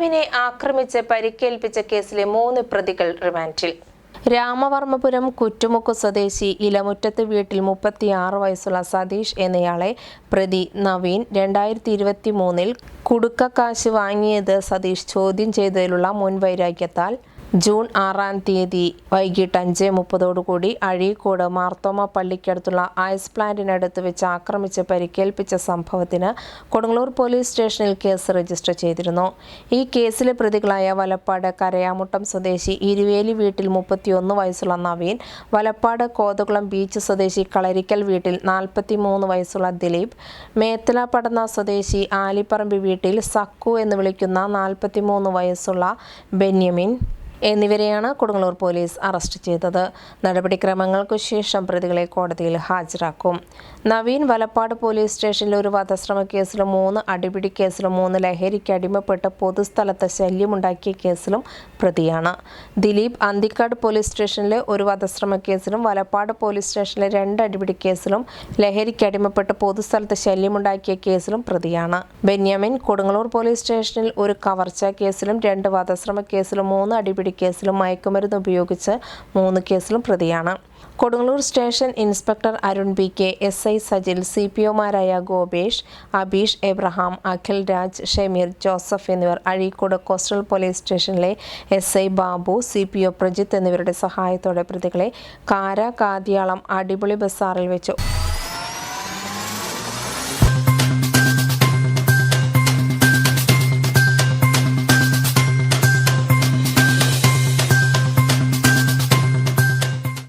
യുവാവിനെ ആക്രമിച്ച് പരിക്കേൽപ്പിച്ച കേസിലെ മൂന്ന് പ്രതികൾ റിമാൻഡിൽ. രാമവർമ്മപുരം കുറ്റുമുക്ക് സ്വദേശി ഇലമുറ്റത്ത് വീട്ടിൽ മുപ്പത്തിയാറ് വയസ്സുള്ള സതീഷ് എന്നയാളെ പ്രതി നവീൻ രണ്ടായിരത്തി ഇരുപത്തി മൂന്നിൽ കുടുക്കക്കാശ് വാങ്ങിയത് സതീഷ് ചോദ്യം ചെയ്തതിലുള്ള മുൻവൈരാഗ്യത്താൽ ജൂൺ ആറാം തീയതി വൈകിട്ട് അഞ്ച് മുപ്പതോടുകൂടി അഴീക്കോട് മാർത്തോമ പള്ളിക്കടുത്തുള്ള ഐസ് പ്ലാന്റിനടുത്ത് വെച്ച് ആക്രമിച്ച് പരിക്കേൽപ്പിച്ച സംഭവത്തിന് കൊടുങ്ങല്ലൂർ പോലീസ് സ്റ്റേഷനിൽ കേസ് രജിസ്റ്റർ ചെയ്തിരുന്നു. ഈ കേസിലെ പ്രതികളായ വലപ്പാട് കരയാമുട്ടം സ്വദേശി ഇരുവേലി വീട്ടിൽ മുപ്പത്തിയൊന്ന് വയസ്സുള്ള നവീൻ വലപ്പാട് കോതകുളം ബീച്ച് സ്വദേശി കളരിക്കൽ വീട്ടിൽ നാൽപ്പത്തിമൂന്ന് വയസ്സുള്ള ദിലീപ് മേത്തല പടന്ന സ്വദേശി ആലിപ്പറമ്പ് വീട്ടിൽ സക്കു എന്ന് വിളിക്കുന്ന നാൽപ്പത്തിമൂന്ന് വയസ്സുള്ള ബെന്യമിൻ എന്നിവരെയാണ് കൊടുങ്ങല്ലൂർ പോലീസ് അറസ്റ്റ് ചെയ്തത്. നടപടിക്രമങ്ങൾക്കു ശേഷം പ്രതികളെ കോടതിയിൽ ഹാജരാക്കും. നവീൻ വലപ്പാട് പോലീസ് സ്റ്റേഷനിൽ ഒരു വധശ്രമ കേസിലും മൂന്ന് അടിപിടി കേസിലും മൂന്ന് ലഹരിക്ക് അടിമപ്പെട്ട് പൊതുസ്ഥലത്ത് ശല്യമുണ്ടാക്കിയ കേസിലും പ്രതിയാണ്. ദിലീപ് അന്തിക്കാട് പോലീസ് സ്റ്റേഷനിലെ ഒരു വധശ്രമ കേസിലും വലപ്പാട് പോലീസ് സ്റ്റേഷനിലെ രണ്ട് അടിപിടി കേസിലും ലഹരിക്ക് അടിമപ്പെട്ട് പൊതുസ്ഥലത്ത് ശല്യമുണ്ടാക്കിയ കേസിലും പ്രതിയാണ്. ബെന്യാമിൻ കൊടുങ്ങല്ലൂർ പോലീസ് സ്റ്റേഷനിൽ ഒരു കവർച്ച കേസിലും രണ്ട് വധശ്രമ കേസിലും മൂന്ന് അടിപിടി കേസിലും മയക്കുമരുന്ന് ഉപയോഗിച്ച് മൂന്ന് കേസിലും പ്രതിയാണ്. Kodungallur station inspector Arun B K S I Sajil C P ഒമാരായ Gopesh Abeesh Abraham Akhil Raj Shameer Joseph എന്നിവർ അഴീക്കോട് കോസ്റ്റൽ പോലീസ് സ്റ്റേഷനിലെ S I Babu C P O Prajith എന്നിവരുടെ സഹായത്തോടെ പ്രതികളെ കാര കാതിയാളം അടിപൊളി ബസാറിൽ വെച്ച്.